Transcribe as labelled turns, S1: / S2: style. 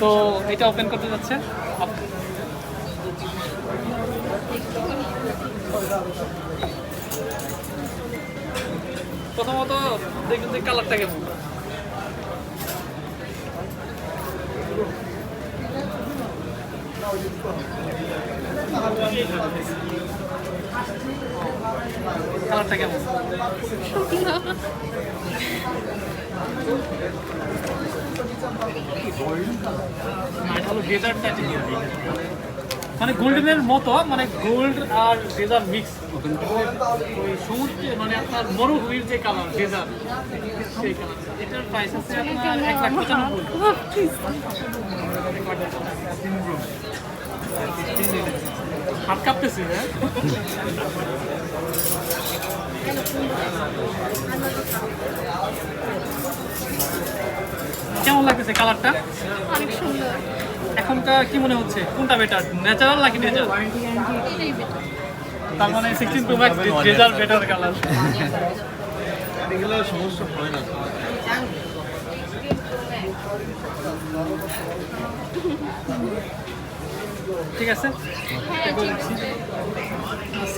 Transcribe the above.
S1: তো এটা ওপেন করতে যাচ্ছে। প্রথমত দেখুন যে কালারটা কেমন। কালারটা কেমন? মানে গোল্ডেনের মতো মানে গোল্ড আর ডেজার্ট মিক্স ওই সমুদ্রে মানে আপনার মরুভূমির যে কালার ডেজার্ট সেই কালার এটার প্রাইস আছে আপনার এক লাখ পঁচানব্বই। হাত কাঁপতেছে হ্যাঁ? লাগতেছে কালারটা
S2: অনেক সুন্দর।
S1: এখনকার কি মনে হচ্ছে? কোনটা বেটার ন্যাচারাল নাকি
S2: better।
S1: তার মানে sixteen pro max desert better colour
S3: এগুলো সমস্যা হয় না
S1: ঠিক আছে?
S2: হ্যাঁ ঠিক আছে।